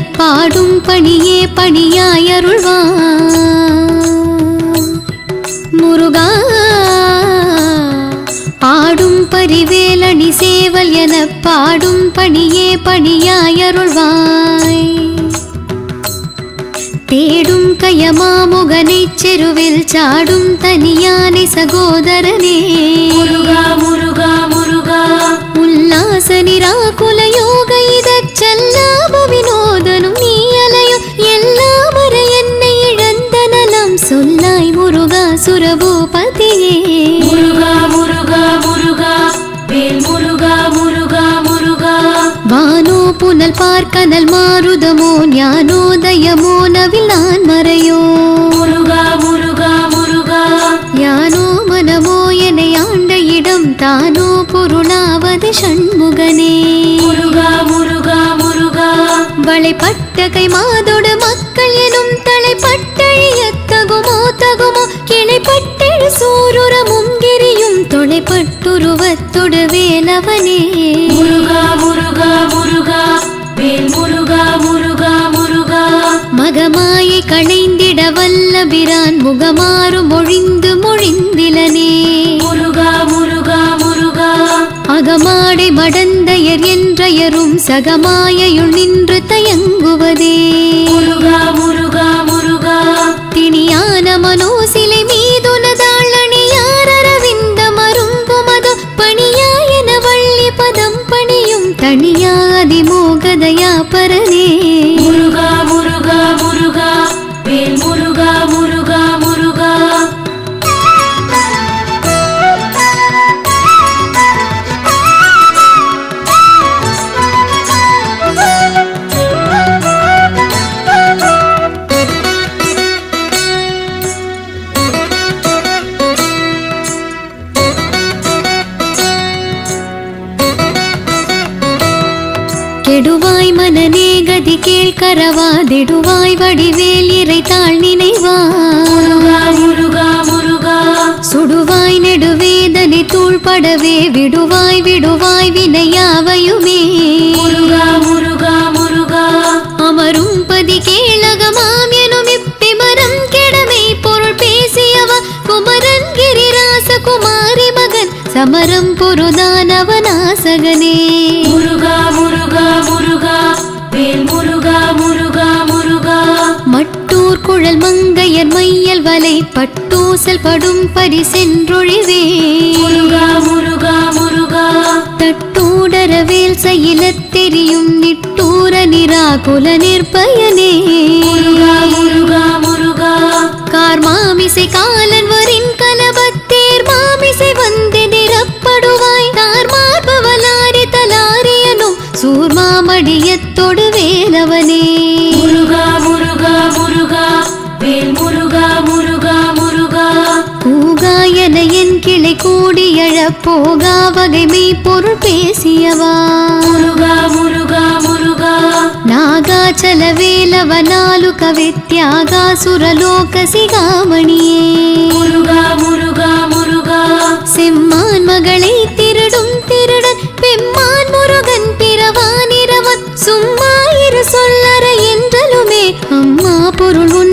பாடும் பணியே பணியாயருள்வா முருகா ஆடும் பரிவேலணி சேவல் என பாடும் பணியே பணியாயருள்வாய். தேடும் கயமாமுகனை செருவில் சாடும் தனியானை சகோதரனே. முருகா முருகா முருகா. உல்லாச நிராகுல யோக இதச் செல்லாம சுரபூபதியே முருகா முருகா முருகா வேல் முருகா முருகா முருகா. வானோ புனல் பார்க்கனல் மாருதமோ ஞானோதயமோ நவில் நான் மறையோ. முருகா முருகா முருகா. யானோ மனமோ என்னை ஆண்ட இடம் தானோ பொருளாவது ஷண்முகனே முருகா முருகா முருகா. வளைப்பட்ட கை மாதோடு சூருரமும் கிரியும் தொலைப்பட்டுருவத்தொடு வேலவனே. முருகா முருகா முருகா வேல் முருகா முருகா முருகா. மகமாயை களைந்திட வல்லபிரான் முகமாறு மொழிந்து மொழிந்திலனே. முருகா முருகா முருகா. அகமாடை மடந்தையர் என்றயரும் சகமாயையுள் நின்று தயங்குவதே. முருகா പരനേ கதி கேள்கரவாதிடுவாய் வடிவேல் இறை தாழ் நினைவா? முருகா முருகா முருகா. சுடுவாய் நெடுவேதனை தூள்படவே விடுவாய் விடுவாய் வினையாவையுமே. முருகா முருகா முருகா. அமரும் பதி கேளகமாம் எனும் இப்பிமரம் கெடமை பொருள் பேசியவ குமரன் கிரிராச குமாரி மகன் சமரம் பொருதானவனாசகனே முருகா முருகா முருகா. மங்கையர் மையல் வலை பட்டூசல் படும் பரிசென்றொழிவே முருகா முருகா முருகா. தட்டூடரவேல் செயலத் தெரியும் நிட்டூர நிராகுல நிற்பயனே. முருகா முருகா முருகா. கார் மாமிசை காலன் வரின் கலபத்தேர் மாமிசை வந்து நிறப்படுவாய் தார் மார்பவலாரி தலாரியனும் சூர்மாமடியத்தொடு வேலவனே. போகா வகை மெய் பொருள் பேசியவா? முருகா முருகா முருகா. நாகாச்சல வேலவ நாலுக வித்யாகா சுரலோக சிகாமணியே. முருகா முருகா முருகா. செம்மான் மகளை திருடும் திருடன் பெம்மான் முருகன் பிறவான் இரவன். சும்மா இரு சொல்லற என்றலுமே அம்மா பொருள் உன்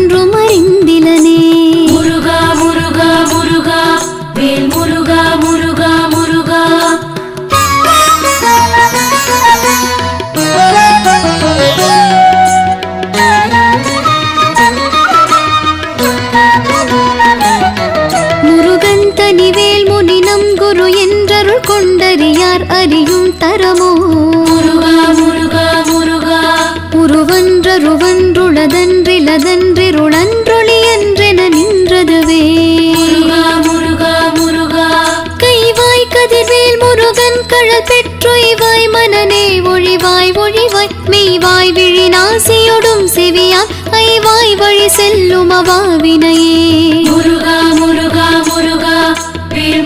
பெற்றொய்வாய் மனநே ஒழிவாய் ஒழிவாய். மெய்வாய் விழி நாசியொடும் செவியான் ஐவாய் வழி செல்லும் அவாவினையே. முருகா முருகா முருகா.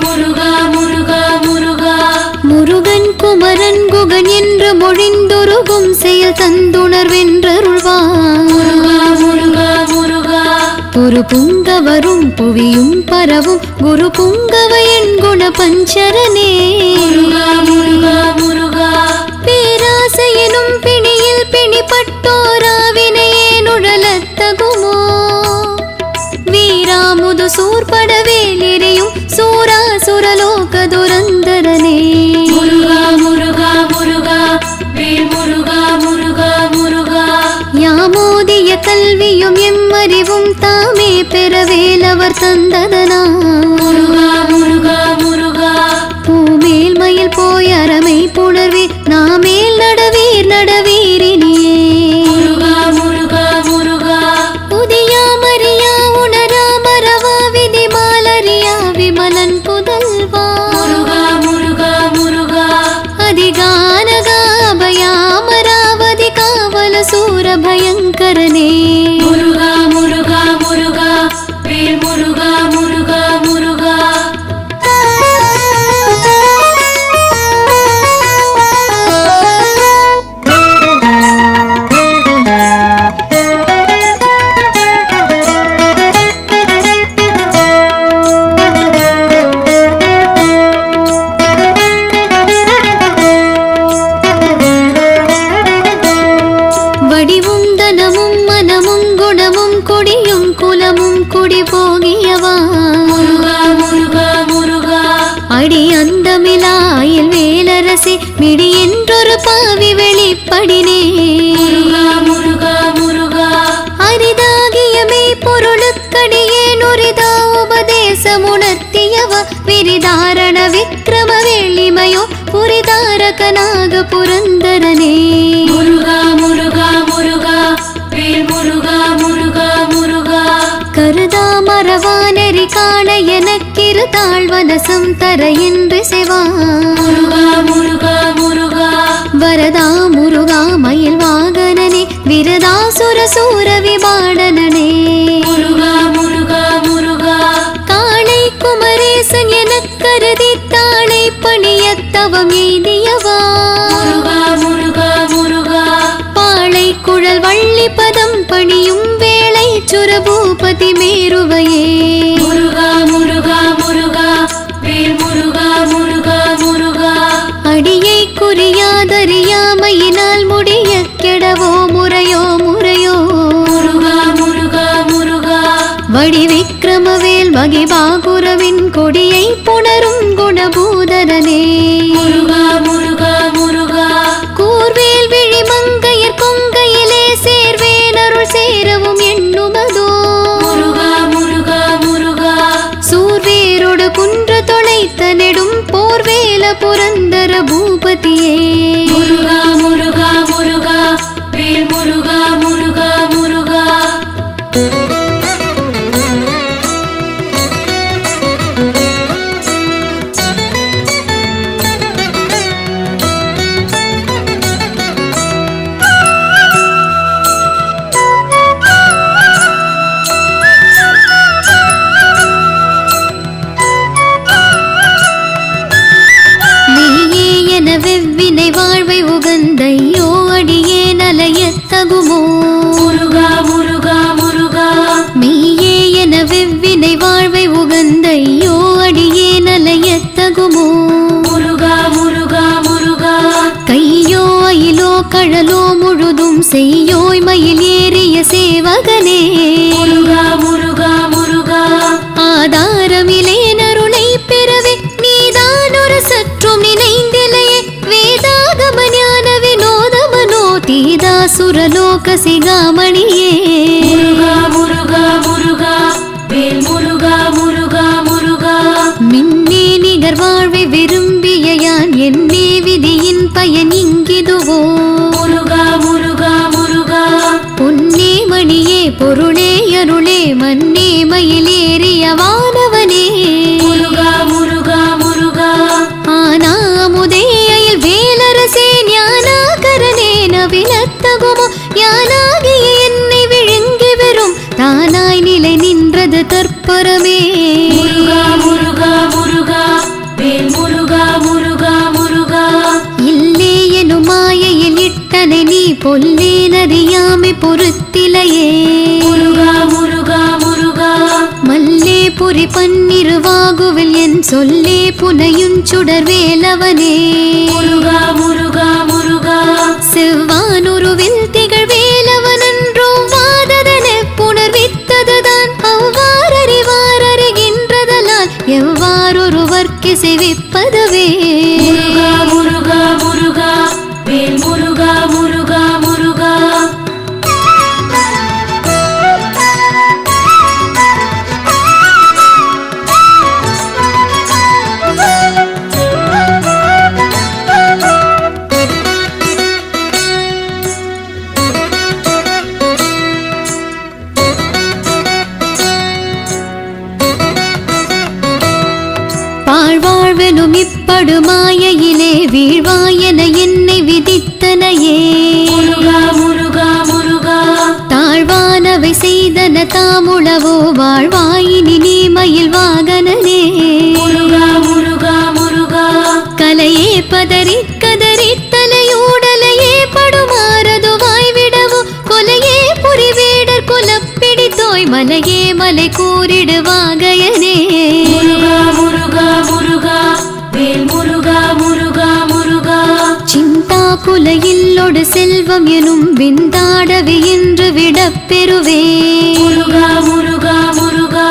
முருகா முருகா முருகா. முருகன் குமரன் குகன் என்று மொழிந்துருகும் செயல் தந்துணர்வென்றருள்வார் ஒரு புங்கவரும் புவியும் பரவும் குரு புங்கவ என் குண பஞ்சரனே முருகா. பேராசையெனும் பிணியில் பிணிப்பட்டோராவினையே நுழலத்தகுமோ. வீராமுது சூர்படவேல் எரியும் சூராசுரலோக துரந்தரனே முருகா பெறவேலவர் தந்ததனா முருகா முருகா முருகா. பூமேல் மயில் போய் அறமை புணர்வே நாமேல் நடவீர் நடவீரினியே முருகா முருகா முருகா. உணரா விமலன் புதல்வா. முருகா முருகா அதிகானகாபயாமராவதி காவல சூர பயங்கரனே. குலமும் குடி போகியவா? முருகா முருகா முருகா. அடி அந்தமிலாயில் வேலரசி மிடி என்றொரு பாவி வெளிப்படினே. முருகா முருகா முருகா. அரிதாகியமே பொருளுக்கடியே நுரிதா உபதேசமுணர்த்தியவ? விரிதாரண விக்ரம வெள்ளிமயோ புரிதாரகனாக புரந்தரனே. தாழ்வனசம் தர என்று செவா. முருகா முருகா முருகா. வரதா முருகா மயில் வாகனனே விரதாசுர சூர விபாடனனே. முருகா முருகா முருகா. காளை குமரேசன் எனக் கருதி தாளை பணியத்தவம் எய்தியவா முருகா முருகா முருகா. பாளை குழல் வள்ளி பதம் பணியும் வேளை சுரபூபதி மேருவையே. மகிபாகுரவின் கொடியை புணரும் குணபூதரனே. முருகா முருகா முருகா. கூர்வேல் விழி மங்கையர் கொங்கையிலே சேர்வேன் அருள் சேரவும் எண்ணுமதோ. முருகா முருகா முருகா. சூர்வேரோடு குன்ற தொலைத்த நெடும் போர்வேல புரந்தர பூபதியே. கழலோ முழுதும் செய்யோய் மயில் ஏறிய சேவகனே. முருகா முருகா முருகா. ஆதாரமிலே நருளை பெறவே நீதான் ஒரு சற்றும் நினைந்திலையே. வேதாகம ஞான வினோத மனோ தீதா சுரலோக சிகாமணியே. அருளே மன்னே மயிலேறிய வானவனே. முருகா முருகா முருகா. ஆனா முதேயில் வேலரசே ஞானாகரனே நவிலத்தகுமோ யானாகிய என்னை விழுங்கி வரும் தானாய் நிலை நின்றது தற்பரமே முருகா முருகா முருகா. வேல் முருகா முருகா முருகா. இல்லே எனும் மாயையில் இட்டனை நீ பொல்லேனறியாமை பொறுத்திலையே புரி பன்னிருவாகுவில் என் சொல்லே புனையுஞ் சுடர் வேலவனே முருகா முருகா முருகா. செவ்வானுருவில் திகழ் வேலவனன்றோ வாததன புணர்வித்ததுதான். அவ்வாறறிவார் அறிகின்றதலால் எவ்வாறொருவர்க்கு செவிப்பதுவே. பாழ்வாழ்வெனும் இப்படு மாயையிலே வீழ்வாயென என்னை விதித்தனையே. முருகா முருகா முருகா. தாழ்வானவை செய்தன தாமுளவோ வாழ்வாயினி நீ மயில் வாகனனே. முருகா முருகா முருகா. கலையே பதறி மலையே மலை கூறிடுவாகையனே. முருகா முருகா முருகா வேல் முருகா முருகா முருகா. சிந்தா குலையில்லொடு செல்வம் எனும் விந்தாடவி என்று விடப்பெறுவே முருகா முருகா முருகா.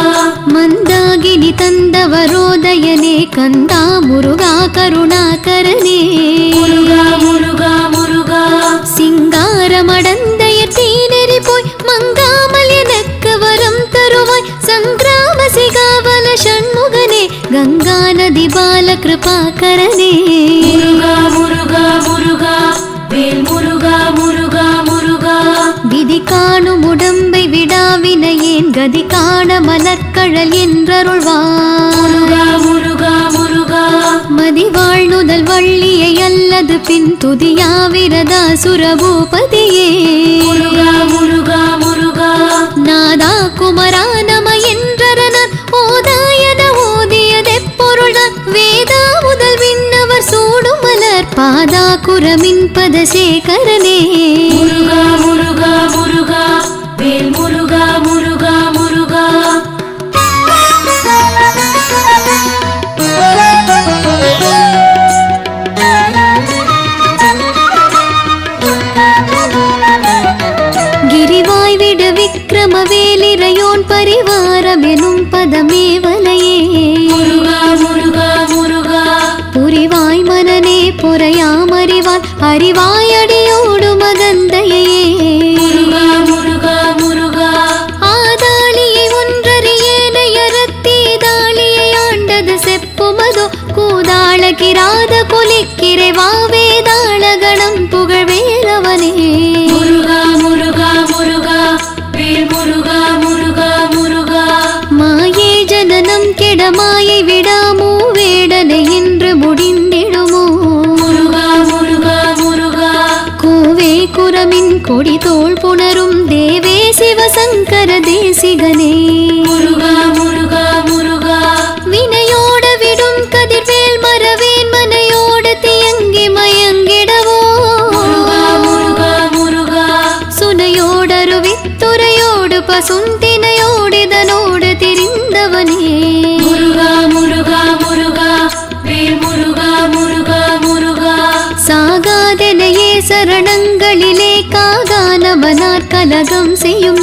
மந்தாகினி தந்தவரோதயனே கந்தா முருகா கருணாகரனே. முருகா முருகா. கங்கா நதி பால கிருபாகரனே. முருகா முருகா முருகா வேல் முருகா முருகா முருகா. விதி காணும் உடம்பை விடாவினையேன் கதி காண மலர்கழல் என்றருள்வார் முருகா முருகா முருகா. மதி வாழ்நுதல் வள்ளியை அல்லது பின் துதியாவிரதா சுரபூபதியே. முருகா முருகா முருகா சூடும் மலர் பாதா குரமின் கொடி தோல் புணரும் தேவே சிவசங்கர தேசிகனே. முருகா காகானமனார் கலகம் செய்யும்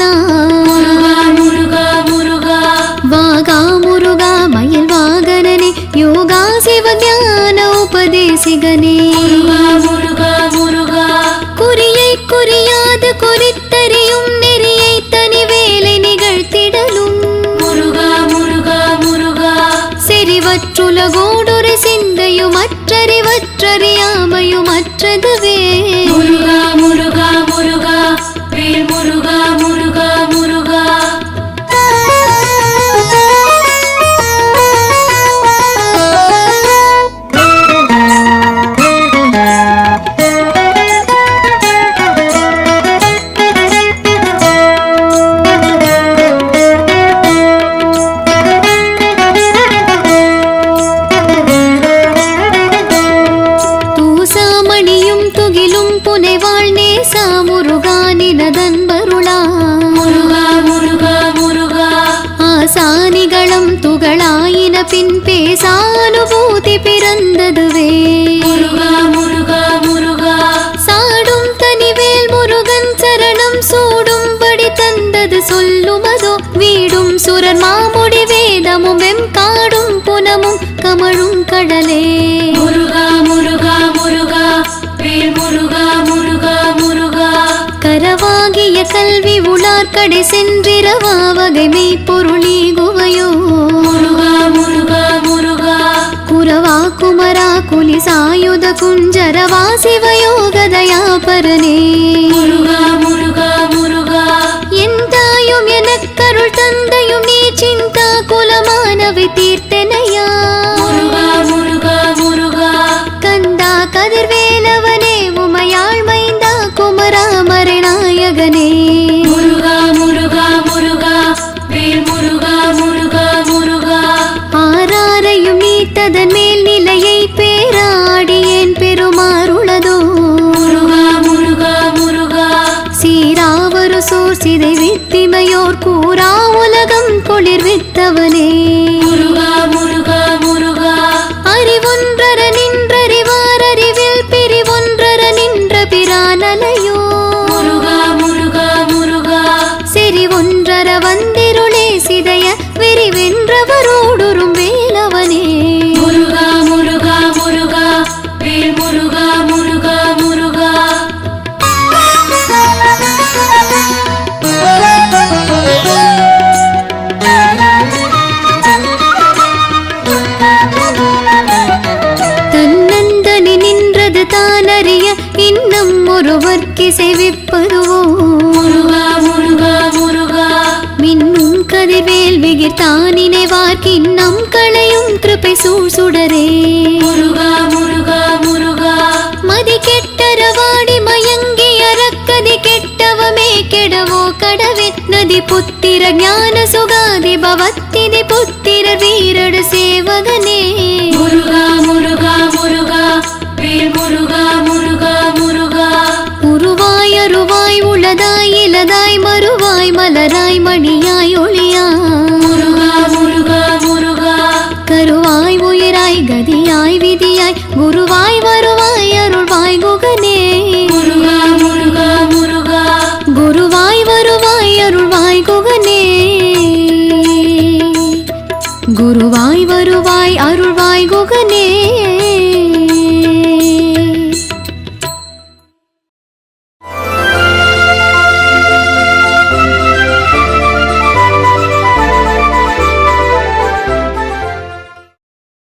வாகா முருகா மயில் வாகனனே யோகா சிவஞான உபதேசிகனே. குறியை குறியாது குறித்தறியும் நெறியை தனி வேலை நிகழ்த்திடலும். முருகா முருகா முருகா. செறிவ அறிவற்றுலகோடொரு சிந்தையும் அற்றறிவற்றறியாமையும் அற்றதுவே பின் பேசானுபூதி பிறந்ததுவே. முருகா முருகா முருகா. சாடும் தனிவேல் முருகன் சரணம் சூடும்படி தந்தது சொல்லுமதோ. வீடும் சுரர் மாமுடி வேதமும் வெம் காடும் புனமும் கமழும் கடலே. முருகா முருகா முருகா. வேல் முருகா முருகா முருகா. கரவாகிய கல்வி உளார்கடை சென்றிரவா. வகை மெய்ப்பொருளி குவையோ முருகா முருகா முருகா. குமரா குலி சாயுத குஞ்சரவா சிவயோகதயா பரனே. முருகா முருகா முருகா. என் தாயும் எனக்கருள் உலகம் ஒருவர்க்கு செவிப்பதுவோ முருகா முருகா முருகா. மின்னும் கதிர்வேல் விகிர் தானினைவார்க்கின்னம் களையும் கிருபை சூழ் சுடரே. முருகா முருகா முருகா. மதி கெட்டரவாடி மயங்கி அறக்கதி கெட்டவமே கெடவோ கடவே நதி புத்திர ஞான சுகாதி பவத்திதி புத்திர வீரடு சேவகனே. முருகா முருகா வருவாய் மலராய் மணியாய் ஒளி